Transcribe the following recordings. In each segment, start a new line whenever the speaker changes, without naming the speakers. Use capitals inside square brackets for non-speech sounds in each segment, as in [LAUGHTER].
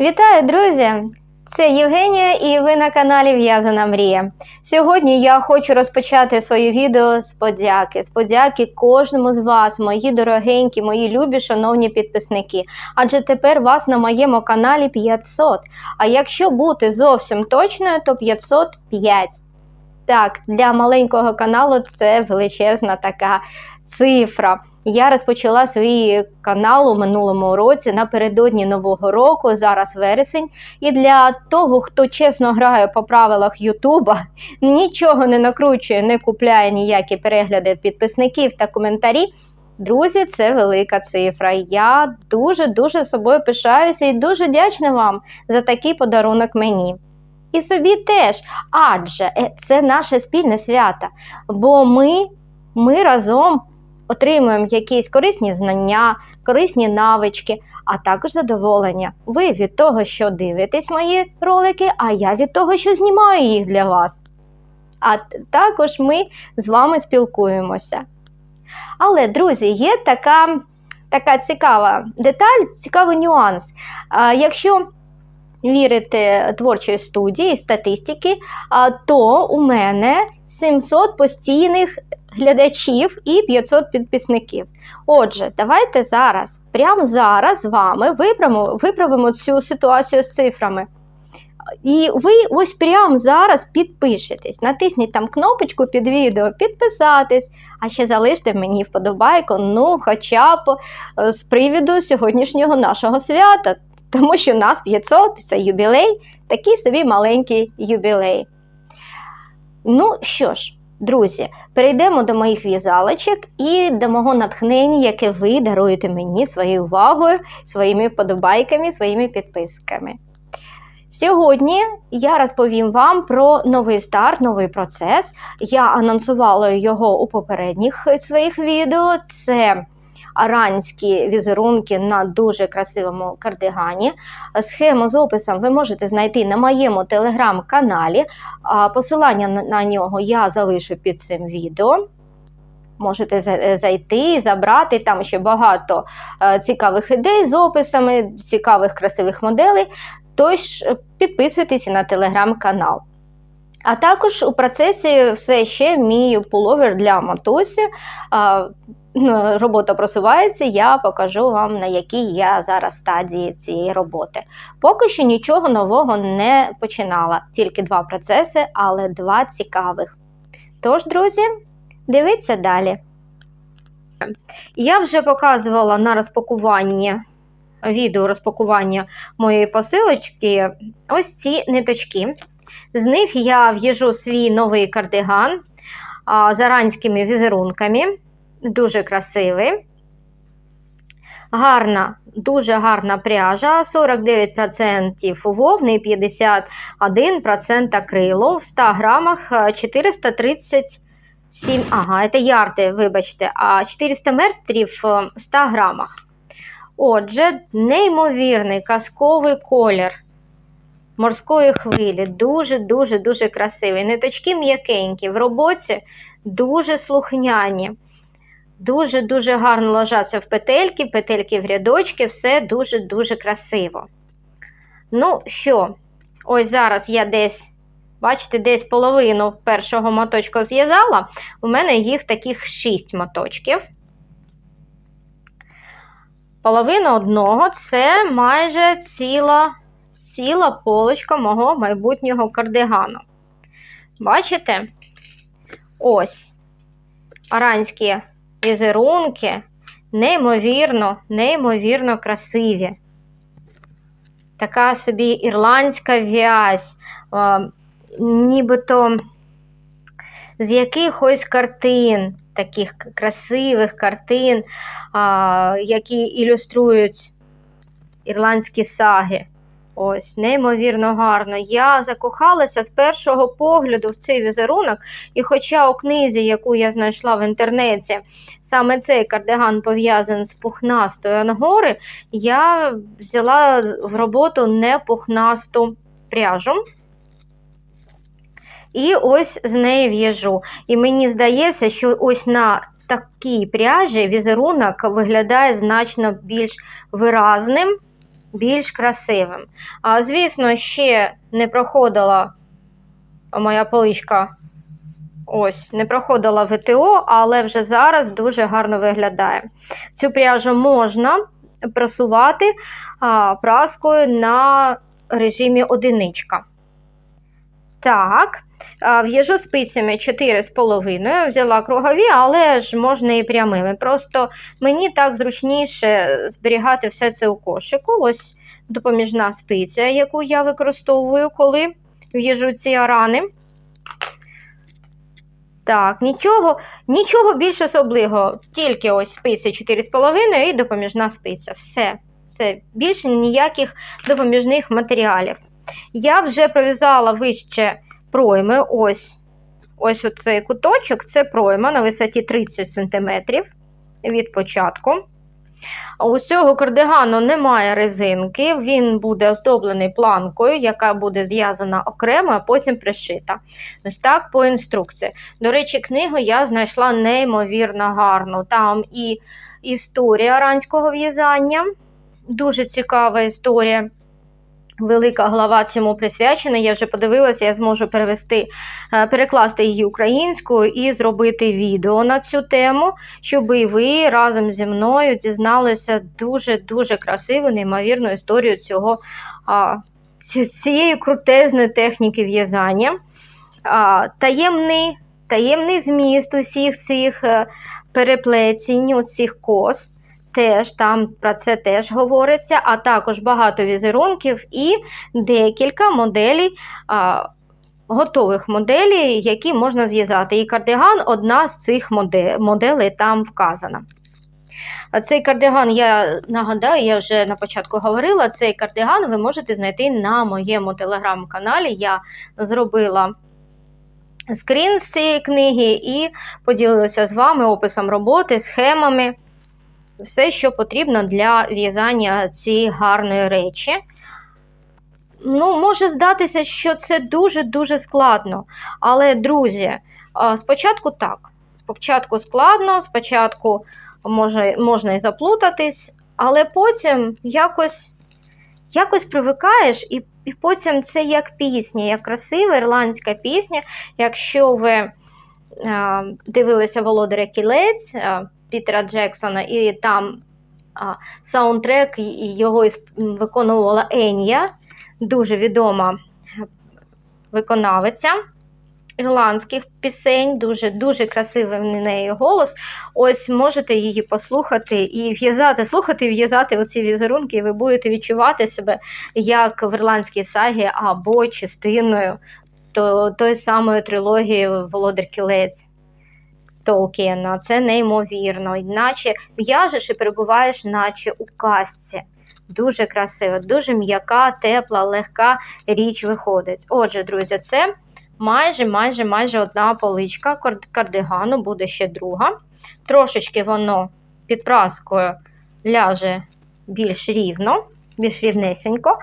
Вітаю, друзі! Це Євгенія і ви на каналі В'язана Мрія. Сьогодні я хочу розпочати своє відео з подяки. З подяки кожному з вас, мої дорогенькі, мої любі, шановні підписники. Адже тепер вас на моєму каналі 500. А якщо бути зовсім точною, то 505. Так, для маленького каналу це величезна така цифра. Я розпочала свій канал у минулому році напередодні Нового року, зараз вересень. І для того, хто чесно грає по правилах Ютуба, [LAUGHS] нічого не накручує, не купляє ніякі перегляди підписників та коментарі. Друзі, це велика цифра. Я дуже-дуже собою пишаюся і дуже вдячна вам за такий подарунок мені. І собі теж, адже е, це наше спільне свято. Бо ми, ми разом отримуємо якісь корисні знання, корисні навички, а також задоволення. Ви від того, що дивитесь мої ролики, а я від того, що знімаю їх для вас. А також ми з вами спілкуємося. Але, друзі, є така, така цікава деталь, цікавий нюанс. А, Якщо вірити творчої студії, статистики, а, то у мене 700 постійних глядачів і 500 підписників. Отже, давайте зараз, прямо зараз з вами виправимо, виправимо цю ситуацію з цифрами. І ви ось прямо зараз підпишетесь, натисніть там кнопочку під відео, підписатись, а ще залиште мені вподобайку, ну, хоча б е, з привіду сьогоднішнього нашого свята, тому що нас 500 це юбілей, такий собі маленький юбілей. Ну що ж, друзі, перейдемо до моїх в'язалочок і до мого натхнення, яке ви даруєте мені своєю увагою, своїми подобайками, своїми підписками. Сьогодні я розповім вам про новий старт, новий процес. Я анонсувала його у попередніх своїх відео. Це аранські візерунки на дуже красивому кардигані. Схему з описом ви можете знайти на моєму телеграм-каналі. Посилання на- нього я залишу під цим відео. Можете за- зайти, забрати там ще багато е, цікавих ідей з описами, цікавих красивих моделей. Тож е, підписуйтесь на телеграм-канал. А також у процесі все ще мій пуловер для матусі. Ну, Робота просувається, я покажу вам, на якій я зараз стадії цієї роботи. Поки що нічого нового не починала, тільки два процеси, але два цікавих. Тож, друзі, дивіться далі. Я вже показувала на розпакуванні відео розпакування моєї посилочки ось ці ниточки. З них я в'їжу свій новий кардиган з аранськими візерунками. Дуже красивий. Гарна, дуже гарна пряжа, 49% вовни і 51% акрилу. В 100 грамах е, 437, ага, це ярди, вибачте, а 400 метрів е, в 100 грамах. Отже, неймовірний казковий колір морської хвилі. Дуже-дуже дуже красивий. Ниточки м'якенькі, в роботі дуже слухняні. Дуже-дуже гарно ложаться в петельки, петельки в рядочки, все дуже-дуже красиво. Ну що, ось зараз я десь, бачите, десь половину першого моточка зв'язала. У мене їх таких 6 моточків. Половина одного це майже ціла, ціла полочка мого майбутнього кардигану. Бачите? Ось аранські візерунки, неймовірно, неймовірно красиві. Така собі ірландська в'язь, нібито з якихось картин, таких красивих картин, а, які ілюструють ірландські саги. Ось, неймовірно гарно. Я закохалася з першого погляду в цей візерунок, і хоча у книзі, яку я знайшла в інтернеті, саме цей кардиган пов'язаний з пухнастою ангори, я взяла в роботу не пухнасту пряжу. І ось з неї в'яжу. І мені здається, що ось на такій пряжі візерунок виглядає значно більш виразним більш красивим. А, звісно, ще не проходила моя поличка. Ось, не проходила ВТО, але вже зараз дуже гарно виглядає. Цю пряжу можна просувати праскою на режимі одиничка. Так, в'яжу спицями 4,5, взяла кругові, але ж можна і прямими. Просто мені так зручніше зберігати все це у кошику. Ось допоміжна спиця, яку я використовую, коли в'яжу ці арани. Так, нічого, нічого більш особливого, тільки ось спиця 4,5 і допоміжна спиця. Все, все, більше ніяких допоміжних матеріалів. Я вже пров'язала вище пройми. Ось ось оцей куточок це пройма на висоті 30 см від початку. У цього кардигану немає резинки, він буде оздоблений планкою, яка буде зв'язана окремо, а потім пришита. Ось так по інструкції. До речі, книгу я знайшла неймовірно гарну. Там і історія аранського в'язання, дуже цікава історія. Велика глава цьому присвячена. Я вже подивилася, я зможу перевести, е, перекласти її українською і зробити відео на цю тему, щоб і ви разом зі мною дізналися дуже-дуже красиву, неймовірну історію цього, цієї крутезної техніки в'язання. Таємний, таємний зміст усіх цих е, переплетінь, цих кос. Теж там про це теж говориться, а також багато візерунків і декілька моделей, а, готових моделей, які можна зв'язати. І кардиган одна з цих моде- моделей там вказана. Цей кардиган, я нагадаю, я вже на початку говорила, цей кардиган ви можете знайти на моєму телеграм-каналі. Я зробила скрін з цієї книги і поділилася з вами описом роботи, схемами все, що потрібно для в'язання цієї гарної речі. Ну, може здатися, що це дуже-дуже складно. Але, друзі, спочатку так. Спочатку складно, спочатку може, можна і заплутатись, але потім якось, якось привикаєш, і, і потім це як пісня, як красива ірландська пісня. Якщо ви а, дивилися Володаря Кілець Пітера Джексона, і там а, саундтрек його виконувала Енія, дуже відома виконавиця ірландських пісень, дуже дуже красивий в неї голос. Ось можете її послухати і в'язати, слухати і в'язати оці візерунки, і ви будете відчувати себе як в ірландській сагі або частиною то, тої самої трилогії Володар Кілець. Толкіна, це неймовірно, іначе в'яжеш і перебуваєш, наче у казці. Дуже красиво, дуже м'яка, тепла, легка річ виходить. Отже, друзі, це майже майже майже одна поличка кардигану, буде ще друга. Трошечки воно під праскою ляже більш рівно, більш рівнесенько.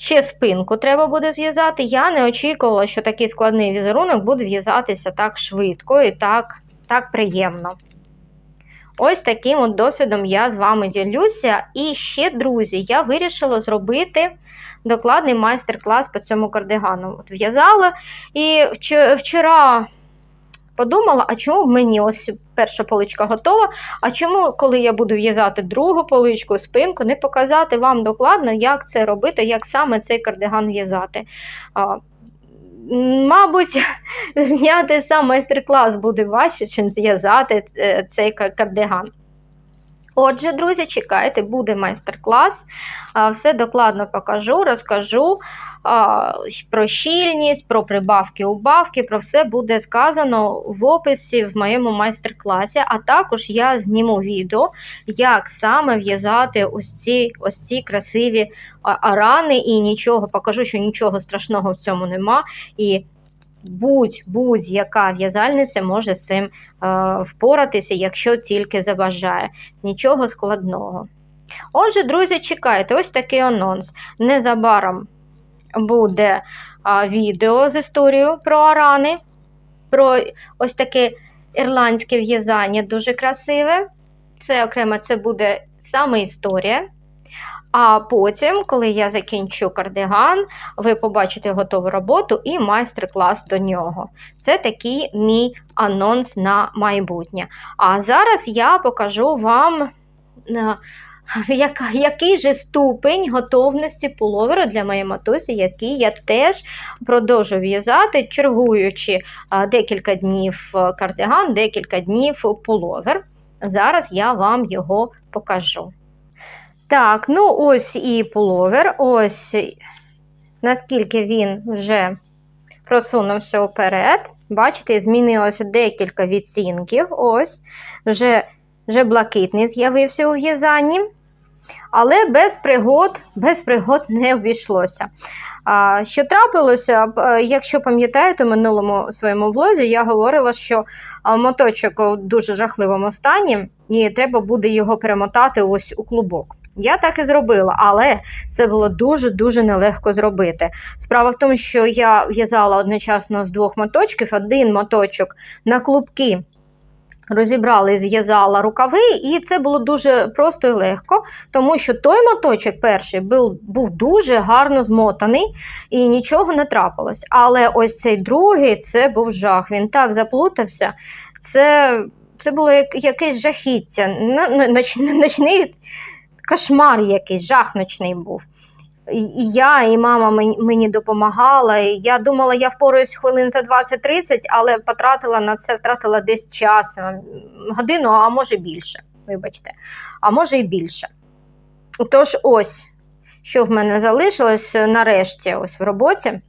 Ще спинку треба буде зв'язати. Я не очікувала, що такий складний візерунок буде в'язатися так швидко і так, так приємно. Ось таким от досвідом я з вами ділюся. І ще, друзі, я вирішила зробити докладний майстер-клас по цьому кардигану. От в'язала і вчора подумала, а чому в мені ось перша поличка готова, а чому, коли я буду в'язати другу поличку, спинку, не показати вам докладно, як це робити, як саме цей кардиган в'язати. Мабуть, [LAUGHS] зняти сам майстер-клас буде важче, чим зв'язати е, цей кардиган. Отже, друзі, чекайте, буде майстер-клас. Все докладно покажу, розкажу про щільність, про прибавки, убавки, про все буде сказано в описі в моєму майстер-класі. А також я зніму відео, як саме в'язати ось ці, ось ці красиві арани, і нічого покажу, що нічого страшного в цьому нема. І будь- будь-яка в'язальниця може з цим е, впоратися, якщо тільки забажає. Нічого складного. Отже, друзі, чекайте, ось такий анонс. Незабаром буде відео з історією про арани, про ось таке ірландське в'язання, дуже красиве. Це окремо це буде саме історія. А потім, коли я закінчу кардиган, ви побачите готову роботу і майстер-клас до нього. Це такий мій анонс на майбутнє. А зараз я покажу вам. Яка- Який же ступень готовності пуловера для моєї матусі, який я теж продовжу в'язати, чергуючи декілька днів е, кардиган, декілька днів пуловер. Зараз я вам його покажу. Так, ну ось і пуловер. Ось наскільки він вже просунувся вперед. Бачите, змінилося декілька відцінків. Ось, вже, вже блакитний з'явився у в'язанні. Але без пригод, без пригод не обійшлося. Що трапилося, е, якщо пам'ятаєте, в минулому своєму влозі я говорила, що моточок у дуже жахливому стані, і треба буде його перемотати ось у клубок. Я так і зробила, але це було дуже-дуже нелегко зробити. Справа в тому, що я в'язала одночасно з двох моточків, один моточок на клубки розібрала і зв'язала рукави, і це було дуже просто і легко, тому що той моточок перший був, був дуже гарно змотаний і нічого не трапилось. Але ось цей другий це був жах. Він так заплутався. Це, це було як, якесь жахіття, на- на- [LAUGHS] ноч- ночний кошмар якийсь, жах ночний був. І я, і мама мені, допомагала. І я думала, я впораюсь хвилин за 20-30, але потратила на це втратила десь час, годину, а може більше. Вибачте, а може і більше. Тож, ось, що в мене залишилось нарешті, ось в роботі.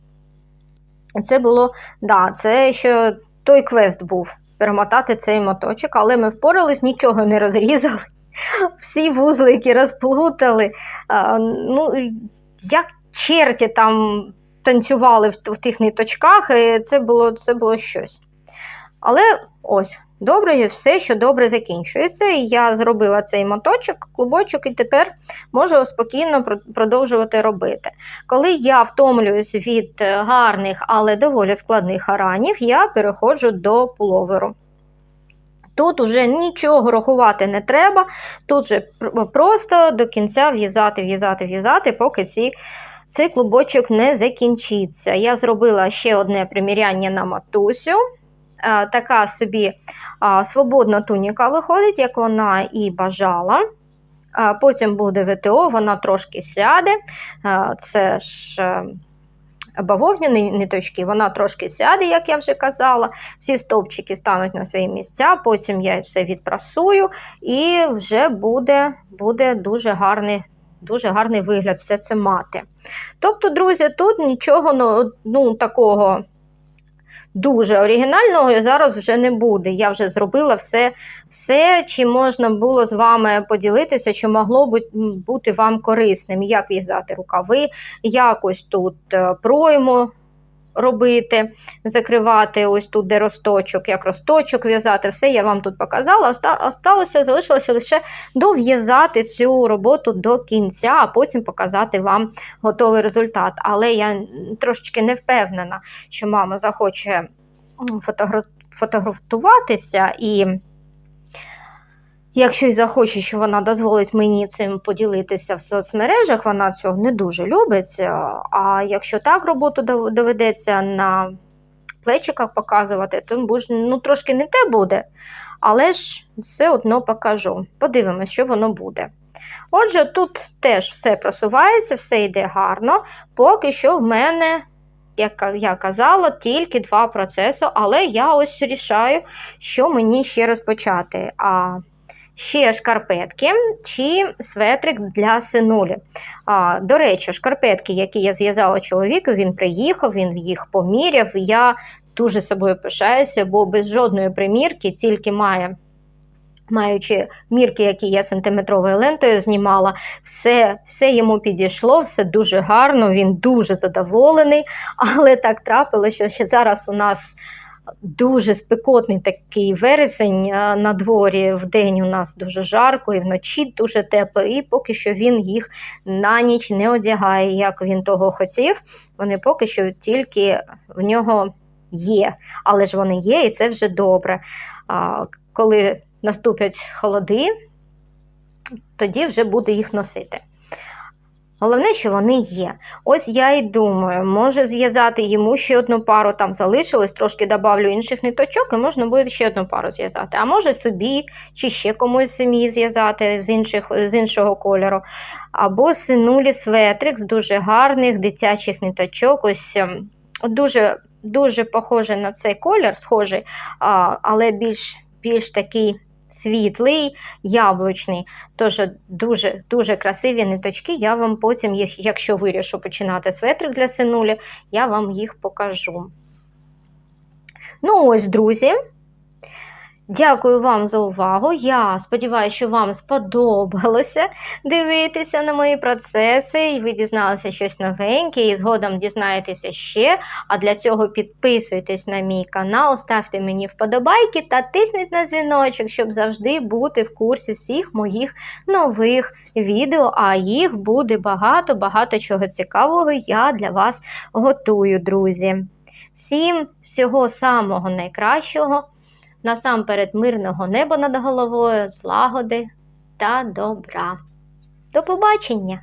Це було, да, це ще той квест був перемотати цей моточок, але ми впорались, нічого не розрізали. [LAUGHS] Всі вузлики розплутали. А, ну, як черті там танцювали в, в тих ниточках, і це було, це було щось. Але ось, добре, все, що добре закінчується. І я зробила цей моточок, клубочок, і тепер можу спокійно про- продовжувати робити. Коли я втомлююсь від е, гарних, але доволі складних аранів, я переходжу до пуловеру. Тут уже нічого рахувати не треба, тут же просто до кінця в'язати, в'язати, в'язати, поки ці, цей клубочок не закінчиться. Я зробила ще одне приміряння на матусю. Така собі свободна туніка виходить, як вона і бажала. Потім буде ВТО, вона трошки сяде. Це ж е, бавовняні ниточки, вона трошки сяде, як я вже казала. Всі стовпчики стануть на свої місця, потім я все відпрасую, і вже буде, буде дуже гарний. Дуже гарний вигляд все це мати. Тобто, друзі, тут нічого ну, ну, такого дуже оригінального зараз вже не буде. Я вже зробила все, все, чим можна було з вами поділитися, що могло бу- бути вам корисним. Як в'язати рукави, якось тут е, пройму робити, закривати ось тут, де росточок, як росточок в'язати, все я вам тут показала. Осталося, залишилося лише дов'язати цю роботу до кінця, а потім показати вам готовий результат. Але я трошечки не впевнена, що мама захоче фотографуватися і. Якщо й захоче, що вона дозволить мені цим поділитися в соцмережах, вона цього не дуже любить. А якщо так роботу доведеться на плечиках показувати, то ну, трошки не те буде, але ж все одно покажу. Подивимось, що воно буде. Отже, тут теж все просувається, все йде гарно. Поки що в мене, як я казала, тільки два процеси, але я ось рішаю, що мені ще розпочати. А ще шкарпетки чи светрик для синулі. А, до речі, шкарпетки, які я зв'язала чоловіку, він приїхав, він їх поміряв. Я дуже собою пишаюся, бо без жодної примірки тільки має. Маючи мірки, які я сантиметровою лентою знімала, все, все йому підійшло, все дуже гарно, він дуже задоволений. Але так трапилося, що зараз у нас дуже спекотний такий вересень на дворі. В день у нас дуже жарко і вночі дуже тепло, і поки що він їх на ніч не одягає, як він того хотів. Вони поки що тільки в нього є. Але ж вони є, і це вже добре. Коли наступлять холоди, тоді вже буде їх носити. Головне, що вони є. Ось я і думаю, може зв'язати йому ще одну пару, там залишилось, трошки добавлю інших ниточок, і можна буде ще одну пару зв'язати. А може собі чи ще комусь самі зв'язати з, інших, з іншого кольору. Або синулі светрик з дуже гарних дитячих ниточок. Ось ем, дуже, дуже похожий на цей колір, схожий, але більш, більш такий світлий, яблучний. Тож дуже дуже красиві ниточки. Я вам потім, якщо вирішу починати светрик для синулі, я вам їх покажу. Ну ось, друзі. Дякую вам за увагу. Я сподіваюся, що вам сподобалося дивитися на мої процеси, і ви дізналися щось новеньке, і згодом дізнаєтеся ще. А для цього підписуйтесь на мій канал, ставте мені вподобайки та тисніть на дзвіночок, щоб завжди бути в курсі всіх моїх нових відео. А їх буде багато, багато чого цікавого я для вас готую, друзі. Всім всього самого найкращого. Насамперед мирного неба над головою, злагоди та добра. До побачення!